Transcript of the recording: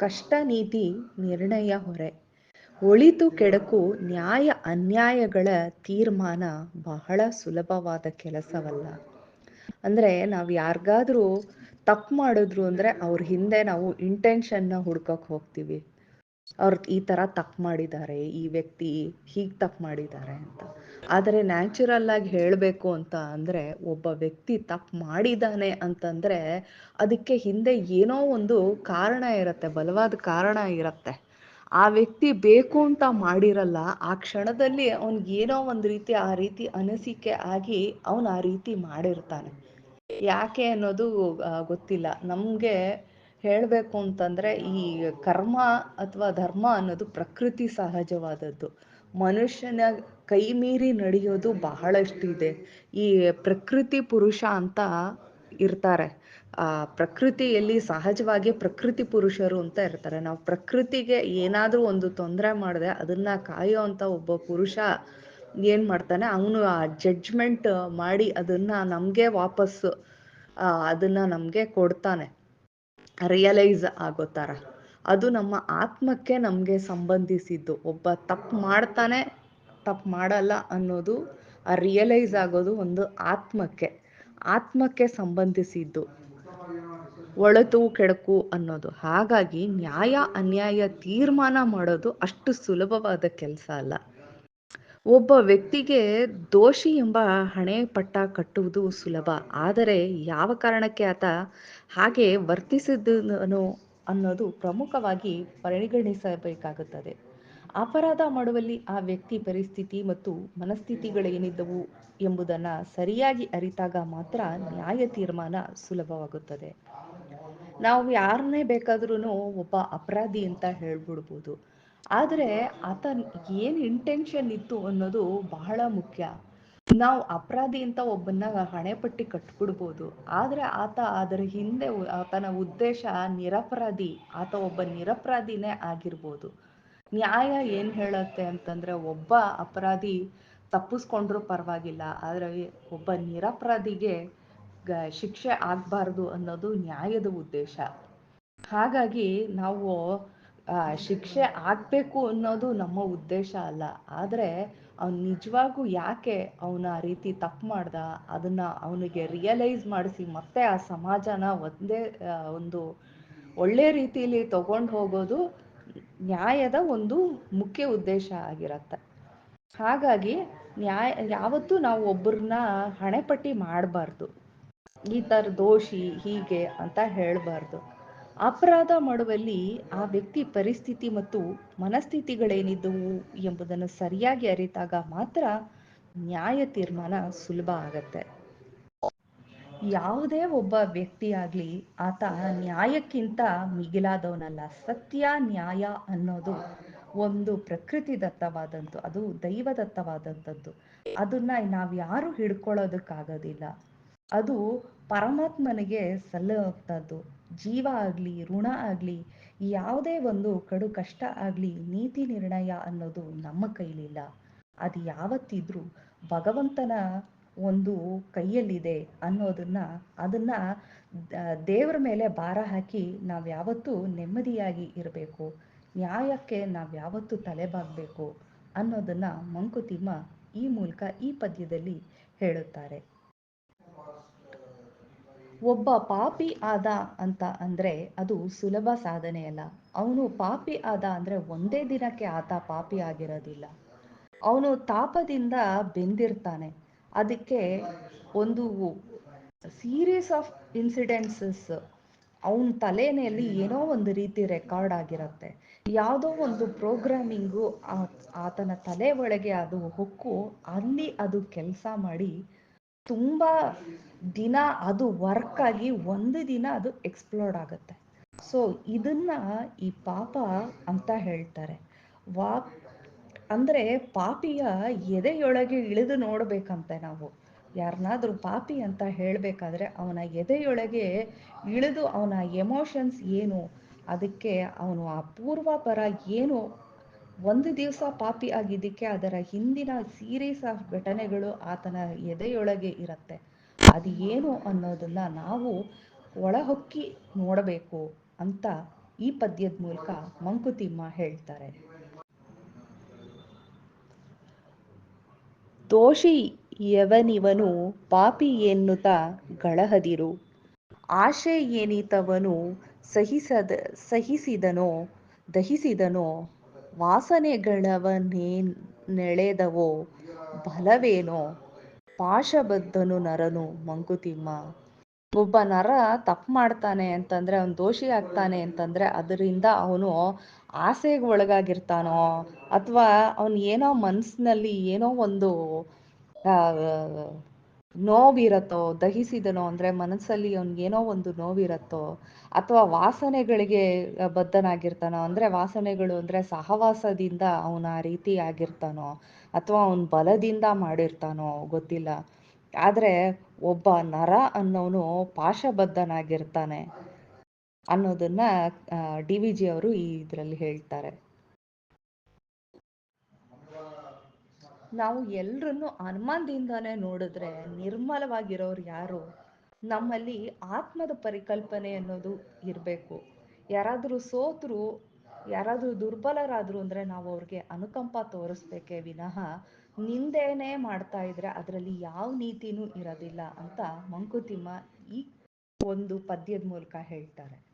ಕಷ್ಟ ನೀತಿ ನಿರ್ಣಯ ಹೊರೆ. ಒಳಿತು ಕೆಡಕು ನ್ಯಾಯ ಅನ್ಯಾಯಗಳ ತೀರ್ಮಾನ ಬಹಳ ಸುಲಭವಾದ ಕೆಲಸವಲ್ಲ. ಅಂದರೆ ನಾವು ಯಾರಿಗಾದ್ರೂ ತಪ್ಪು ಮಾಡಿದ್ರು ಅಂದರೆ ಅವ್ರ ಹಿಂದೆ ನಾವು ಇಂಟೆನ್ಷನ್ನ ಹುಡ್ಕೋಕೆ ಹೋಗ್ತೀವಿ. ಅವ್ರು ಈ ಥರ ತಪ್ಪು ಮಾಡಿದ್ದಾರೆ, ಈ ವ್ಯಕ್ತಿ ಹೀಗೆ ತಪ್ಪು ಮಾಡಿದ್ದಾರೆ ಅಂತ. ಆದರೆ ನ್ಯಾಚುರಲ್ ಆಗಿ ಹೇಳಬೇಕು ಅಂತ ಅಂದ್ರೆ ಒಬ್ಬ ವ್ಯಕ್ತಿ ತಪ್ಪು ಮಾಡಿದ್ದಾನೆ ಅಂತಂದ್ರೆ ಅದಕ್ಕೆ ಹಿಂದೆ ಏನೋ ಒಂದು ಕಾರಣ ಇರುತ್ತೆ, ಬಲವಾದ ಕಾರಣ ಇರುತ್ತೆ. ಆ ವ್ಯಕ್ತಿ ಬೇಕು ಅಂತ ಮಾಡಿರಲ್ಲ, ಆ ಕ್ಷಣದಲ್ಲಿ ಅವ್ನಿಗೆ ಏನೋ ಒಂದು ರೀತಿ ಆ ರೀತಿ ಅನಿಸಿಕೆ ಆಗಿ ಅವನು ಆ ರೀತಿ ಮಾಡಿರ್ತಾನೆ. ಯಾಕೆ ಅನ್ನೋದು ಗೊತ್ತಿಲ್ಲ. ನಮಗೆ ಹೇಳಬೇಕು ಅಂತಂದರೆ ಈ ಕರ್ಮ ಅಥವಾ ಧರ್ಮ ಅನ್ನೋದು ಪ್ರಕೃತಿ ಸಹಜವಾದದ್ದು. ಮನುಷ್ಯನ ಕೈ ಮೀರಿ ನಡೆಯೋದು ಬಹಳಷ್ಟಿದೆ ಈ ಪ್ರಕೃತಿ ಪುರುಷ ಅಂತ ಇರ್ತಾರೆ. ಆ ಪ್ರಕೃತಿಯಲ್ಲಿ ಸಹಜವಾಗಿ ಪ್ರಕೃತಿ ಪುರುಷರು ಅಂತ ಇರ್ತಾರೆ. ನಾವು ಪ್ರಕೃತಿಗೆ ಏನಾದರೂ ಒಂದು ತೊಂದರೆ ಮಾಡಿದೆ ಅದನ್ನ ಕಾಯೋ ಅಂತ ಒಬ್ಬ ಪುರುಷ ಏನು ಮಾಡ್ತಾನೆ, ಅವನು ಆ ಜಡ್ಜ್ಮೆಂಟ್ ಮಾಡಿ ಅದನ್ನ ನಮಗೆ ವಾಪಸ್ ಅದನ್ನ ನಮಗೆ ಕೊಡ್ತಾನೆ. ರಿಯಲೈಸ್ ಆಗೋ ಥರ ಅದು ನಮ್ಮ ಆತ್ಮಕ್ಕೆ ನಮಗೆ ಸಂಬಂಧಿಸಿದ್ದು. ಒಬ್ಬ ತಪ್ಪು ಮಾಡ್ತಾನೆ, ತಪ್ಪು ಮಾಡಲ್ಲ ಅನ್ನೋದು, ಆ ರಿಯಲೈಸ್ ಆಗೋದು ಒಂದು ಆತ್ಮಕ್ಕೆ. ಆತ್ಮಕ್ಕೆ ಸಂಬಂಧಿಸಿದ್ದು. ಒಳತು ಕೆಡಕು ಅನ್ನೋದು. ಹಾಗಾಗಿ ನ್ಯಾಯ, ಅನ್ಯಾಯ ತೀರ್ಮಾನ ಮಾಡೋದು ಅಷ್ಟು ಸುಲಭವಾದ ಕೆಲಸ ಅಲ್ಲ. ಒಬ್ಬ ವ್ಯಕ್ತಿಗೆ ದೋಷಿ ಎಂಬ ಹಣೆ ಪಟ್ಟ ಕಟ್ಟುವುದು ಸುಲಭ. ಆದರೆ ಯಾವ ಕಾರಣಕ್ಕೆ ಆತ ಹಾಗೆ ವರ್ತಿಸಿದನು ಅನ್ನೋದು ಪ್ರಮುಖವಾಗಿ ಪರಿಗಣಿಸಬೇಕಾಗುತ್ತದೆ. ಅಪರಾಧ ಮಾಡುವಲ್ಲಿ ಆ ವ್ಯಕ್ತಿ ಪರಿಸ್ಥಿತಿ ಮತ್ತು ಮನಸ್ಥಿತಿಗಳೇನಿದ್ದವು ಎಂಬುದನ್ನು ಸರಿಯಾಗಿ ಅರಿತಾಗ ಮಾತ್ರ ನ್ಯಾಯ ತೀರ್ಮಾನ ಸುಲಭವಾಗುತ್ತದೆ. ನಾವು ಯಾರನ್ನೇ ಬೇಕಾದ್ರೂ ಒಬ್ಬ ಅಪರಾಧಿ ಅಂತ ಹೇಳ್ಬಿಡ್ಬೋದು. ಆದರೆ ಆತ ಏನು ಇಂಟೆನ್ಷನ್ ಇತ್ತು ಅನ್ನೋದು ಬಹಳ ಮುಖ್ಯ. ನಾವು ಅಪರಾಧಿ ಅಂತ ಒಬ್ಬನ್ನ ಹಣೆಪಟ್ಟಿ ಕಟ್ಬಿಡ್ಬೋದು. ಆದರೆ ಆತ ಅದರ ಹಿಂದೆ ಆತನ ಉದ್ದೇಶ ನಿರಪರಾಧಿ, ಆತ ಒಬ್ಬ ನಿರಪರಾಧಿನೇ ಆಗಿರ್ಬೋದು. ನ್ಯಾಯ ಏನ್ ಹೇಳುತ್ತೆ ಅಂತಂದ್ರೆ ಒಬ್ಬ ಅಪರಾಧಿ ತಪ್ಪಿಸ್ಕೊಂಡ್ರೂ ಪರವಾಗಿಲ್ಲ, ಆದರೆ ಒಬ್ಬ ನಿರಪರಾಧಿಗೆ ಶಿಕ್ಷೆ ಆಗ್ಬಾರ್ದು ಅನ್ನೋದು ನ್ಯಾಯದ ಉದ್ದೇಶ. ಹಾಗಾಗಿ ನಾವು ಶಿಕ್ಷೆ ಆಗಬೇಕು ಅನ್ನೋದು ನಮ್ಮ ಉದ್ದೇಶ ಅಲ್ಲ. ಆದರೆ ಅವ್ನು ನಿಜವಾಗೂ ಯಾಕೆ ಅವನ ಆ ರೀತಿ ತಪ್ಪು ಮಾಡ್ದ? ಅದನ್ನು ಅವನಿಗೆ ರಿಯಲೈಸ್ ಮಾಡಿಸಿ ಮತ್ತೆ ಆ ಸಮಾಜನ ಒಂದೇ ಒಂದು ಒಳ್ಳೆ ರೀತಿಯಲ್ಲಿ ತಗೊಂಡು ಹೋಗೋದು ನ್ಯಾಯದ ಒಂದು ಮುಖ್ಯ ಉದ್ದೇಶ ಆಗಿರತ್ತೆ. ಹಾಗಾಗಿ ನ್ಯಾಯ, ಯಾವತ್ತೂ ನಾವು ಒಬ್ಬರನ್ನ ಹಣೆಪಟ್ಟಿ ಮಾಡಬಾರ್ದು. ಈ ಥರ ದೋಷಿ ಹೀಗೆ ಅಂತ ಹೇಳಬಾರ್ದು. ಅಪರಾಧ ಮಾಡುವಲ್ಲಿ ಆ ವ್ಯಕ್ತಿ ಪರಿಸ್ಥಿತಿ ಮತ್ತು ಮನಸ್ಥಿತಿಗಳೇನಿದ್ದವು ಎಂಬುದನ್ನು ಸರಿಯಾಗಿ ಅರಿತಾಗ ಮಾತ್ರ ನ್ಯಾಯ ತೀರ್ಮಾನ ಸುಲಭ ಆಗತ್ತೆ. ಯಾವುದೇ ಒಬ್ಬ ವ್ಯಕ್ತಿಯಾಗ್ಲಿ ಆತ ನ್ಯಾಯಕ್ಕಿಂತ ಮಿಗಿಲಾದವನಲ್ಲ. ಸತ್ಯ, ನ್ಯಾಯ ಅನ್ನೋದು ಒಂದು ಪ್ರಕೃತಿ ದತ್ತವಾದಂತು, ಅದು ದೈವದತ್ತವಾದಂಥದ್ದು ಅದನ್ನ ನಾವು ಯಾರು ಹಿಡ್ಕೊಳ್ಳೋದಕ್ಕಾಗೋದಿಲ್ಲ. ಅದು ಪರಮಾತ್ಮನಿಗೆ ಸಲ್ಲುವಂಥದ್ದು ಜೀವ ಆಗಲಿ, ಋಣ ಆಗಲಿ ಯಾವುದೇ ಒಂದು ಕಡು ಕಷ್ಟ ಆಗಲಿ, ನೀತಿ ನಿರ್ಣಯ ಅನ್ನೋದು ನಮ್ಮ ಕೈಲಿಲ್ಲ. ಅದು ಯಾವತ್ತಿದ್ರೂ ಭಗವಂತನ ಒಂದು ಕೈಯಲ್ಲಿದೆ ಅನ್ನೋದನ್ನ, ಅದನ್ನ ದೇವರ ಮೇಲೆ ಭಾರ ಹಾಕಿ ನಾವು ಯಾವತ್ತೂ ನೆಮ್ಮದಿಯಾಗಿ ಇರಬೇಕು. ನ್ಯಾಯಕ್ಕೆ ನಾವು ಯಾವತ್ತೂ ತಲೆಬಾಗಬೇಕು ಅನ್ನೋದನ್ನ ಮಂಕುತಿಮ್ಮ ಈ ಮೂಲಕ ಈ ಪದ್ಯದಲ್ಲಿ ಹೇಳುತ್ತಾರೆ. ಒಬ್ಬ ಪಾಪಿ ಆದ ಅಂತ ಅಂದರೆ ಅದು ಸುಲಭ ಸಾಧನೆ ಅಲ್ಲ. ಅವನು ಪಾಪಿ ಆದ ಅಂದರೆ ಒಂದೇ ದಿನಕ್ಕೆ ಆತ ಪಾಪಿ ಆಗಿರೋದಿಲ್ಲ. ಅವನು ತಾಪದಿಂದ ಬೆಂದಿರ್ತಾನೆ. ಅದಕ್ಕೆ ಒಂದು ಸೀರೀಸ್ ಆಫ್ ಇನ್ಸಿಡೆನ್ಸಸ್ ಅವನ ತಲೆಯಲ್ಲಿ ಏನೋ ಒಂದು ರೀತಿ ರೆಕಾರ್ಡ್ ಆಗಿರುತ್ತೆ. ಯಾವುದೋ ಒಂದು ಪ್ರೋಗ್ರಾಮಿಂಗು ಆತನ ತಲೆ ಒಳಗೆ ಅದು ಹೊಕ್ಕು, ಅಲ್ಲಿ ಅದು ಕೆಲಸ ಮಾಡಿ ತುಂಬ ದಿನ ಅದು ವರ್ಕ್ ಆಗಿ ಒಂದು ದಿನ ಅದು ಎಕ್ಸ್ಪ್ಲೋರ್ಡ್ ಆಗುತ್ತೆ. ಸೊ ಇದನ್ನ ಈ ಪಾಪ ಅಂತ ಹೇಳ್ತಾರೆ. ವಾ ಅಂದ್ರೆ ಪಾಪಿಯ ಎದೆಯೊಳಗೆ ಇಳಿದು ನೋಡ್ಬೇಕಂತೆ ನಾವು. ಯಾರನ್ನಾದ್ರೂ ಪಾಪಿ ಅಂತ ಹೇಳಬೇಕಾದ್ರೆ ಅವನ ಎದೆಯೊಳಗೆ ಇಳಿದು ಅವನ ಎಮೋಷನ್ಸ್ ಏನು? ಅದಕ್ಕೆ ಅವನು ಆ ಪೂರ್ವಾಪರ ಏನು ಒಂದು ದಿವಸ ಪಾಪಿ ಆಗಿದ್ದಕ್ಕೆ ಅದರ ಹಿಂದಿನ ಸೀರೀಸ್ ಆಫ್ ಘಟನೆಗಳು ಆತನ ಎದೆಯೊಳಗೆ ಇರುತ್ತೆ. ಅದು ಏನು ಅನ್ನೋದನ್ನ ನಾವು ಒಳಹೊಕ್ಕಿ ನೋಡಬೇಕು ಅಂತ ಈ ಪದ್ಯದ ಮೂಲಕ ಮಂಕುತಿಮ್ಮ ಹೇಳ್ತಾರೆ. ದೋಷಿ ಯವನಿವನು ಪಾಪಿ ಎನ್ನುತ್ತ ಗಳಹದಿರು. ಆಶೆ ಏನಿತವನು ಸಹಿಸದ, ಸಹಿಸಿದನೋ, ದಹಿಸಿದನೋ ವಾಸನೆಗಳವನೇನೆಳೆದವೋ ಬಲವೇನೋ, ಪಾಶಬದ್ಧನು ನರನು ಮಂಕುತಿಮ್ಮ. ಒಬ್ಬ ನರ ತಪ್ಪು ಮಾಡ್ತಾನೆ ಅಂತಂದ್ರೆ, ಅವನು ದೋಷಿ ಆಗ್ತಾನೆ ಅಂತಂದ್ರೆ, ಅದರಿಂದ ಅವನು ಆಸೆಗೆ ಒಳಗಾಗಿರ್ತಾನೋ ಅಥವಾ ಅವನು ಏನೋ ಮನಸ್ಸಿನಲ್ಲಿ ಏನೋ ಒಂದು ನೋವಿರತ್ತೋ, ದಹಿಸಿದನೋ, ಅಂದರೆ ಮನಸ್ಸಲ್ಲಿ ಅವ್ನಿಗೇನೋ ಒಂದು ನೋವಿರತ್ತೋ, ಅಥವಾ ವಾಸನೆಗಳಿಗೆ ಬದ್ಧನಾಗಿರ್ತಾನೋ, ಅಂದರೆ ವಾಸನೆಗಳು ಅಂದರೆ ಸಹವಾಸದಿಂದ ಅವನ ಆ ರೀತಿ ಆಗಿರ್ತಾನೋ, ಅಥವಾ ಅವನ ಬಲದಿಂದ ಮಾಡಿರ್ತಾನೋ, ಗೊತ್ತಿಲ್ಲ. ಆದರೆ ಒಬ್ಬ ನರ ಅನ್ನೋನು ಪಾಶಬದ್ಧನಾಗಿರ್ತಾನೆ ಅನ್ನೋದನ್ನ ಡಿ ವಿ ಜಿ ಅವರು ಈ ಇದರಲ್ಲಿ ಹೇಳ್ತಾರೆ. ನಾವು ಎಲ್ರನ್ನು ಅನುಮಾನದಿಂದಾನೇ ನೋಡಿದ್ರೆ ನಿರ್ಮಲವಾಗಿರೋರು ಯಾರು? ನಮ್ಮಲ್ಲಿ ಆತ್ಮದ ಪರಿಕಲ್ಪನೆ ಅನ್ನೋದು ಇರಬೇಕು. ಯಾರಾದರೂ ಸೋತರು, ಯಾರಾದರೂ ದುರ್ಬಲರಾದರು ಅಂದರೆ ನಾವು ಅವ್ರಿಗೆ ಅನುಕಂಪ ತೋರಿಸ್ಬೇಕೇ ವಿನಃ ನಿಂದೇನೇ ಮಾಡ್ತಾ ಇದ್ರೆ ಅದರಲ್ಲಿ ಯಾವ ನೀತಿನೂ ಇರೋದಿಲ್ಲ ಅಂತ ಮಂಕುತಿಮ್ಮ ಈ ಒಂದು ಪದ್ಯದ ಮೂಲಕ ಹೇಳ್ತಾರೆ.